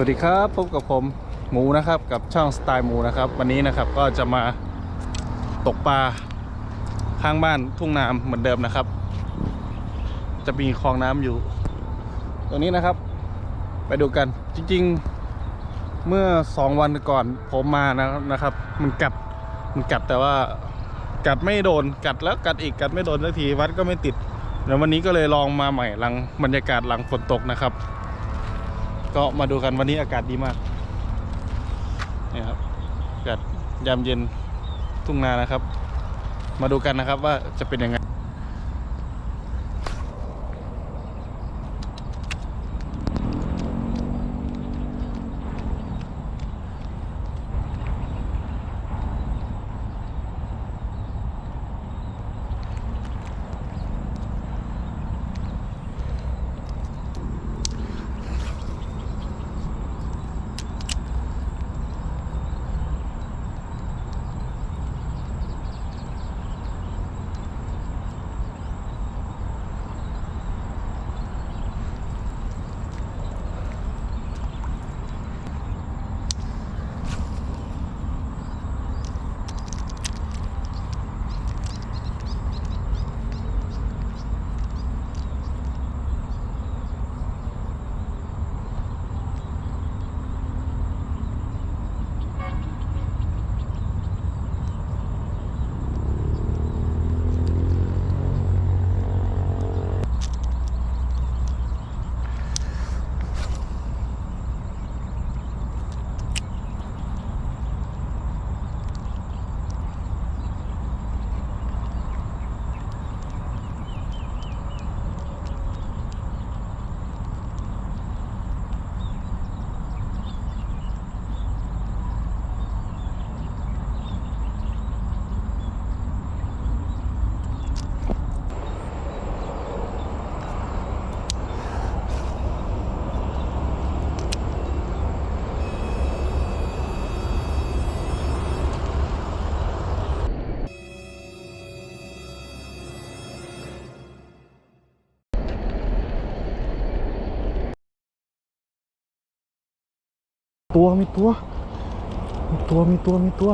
วัสดีครับพบกับผมหมูนะครับกับช่องสไตล์หมูนะครับ วันนี้นะครับก็จะมาตกปลาข้างบ้านทุ่งนาเหมือนเดิมนะครับ จะมีคลองน้ำอยู่ ตรงนี้นะครับ ไปดูกันจริงๆเมื่อสองวันก่อนผมมานะนะครับ มันกัดมันกัดแต่ว่ากัดไม่โดนกัดแล้วกัดอีกกัดไม่โดนสักทีวัดก็ไม่ติดเดี๋ยววันนี้ก็เลยลองมาใหม่หลังบรรยากาศหลังฝนตกนะครับ ก็มาดูกันวันนี้อากาศดีมากนี่ครับอากาศยามเย็นทุ่งนานะครับ มาดูกันนะครับว่าจะเป็นยังไง ตัวมีตัวมีตัวมีตัวมีตัว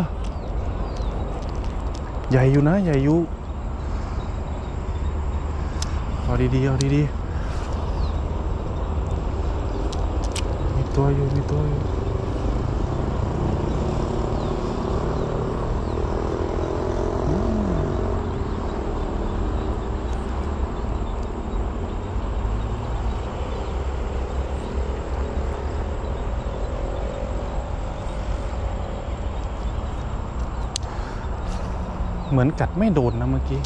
ใหญ่อยู่นะ ใหญ่อยู่เอาดีๆเอาดีๆมีตัวอยู่มีตัวอยู่อืม เหมือนกัดไม่โดนนะเมื่อกี้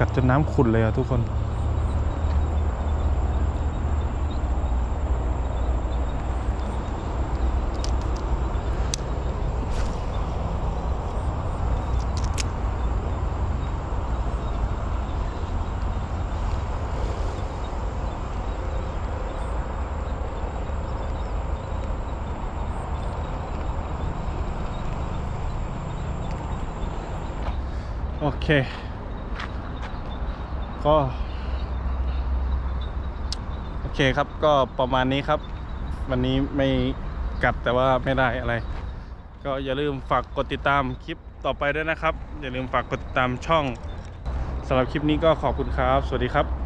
กัดจนน้ำขุ่นเลยอะทุกคน โอเค ก็ โอเคครับก็ประมาณนี้ครับ วันนี้ไม่กัดแต่ว่าไม่ได้อะไร ก็อย่าลืมฝากกดติดตามคลิปต่อไปด้วยนะครับ อย่าลืมฝากกดติดตามช่องสำหรับคลิปนี้ก็ขอบคุณครับ สวัสดีครับ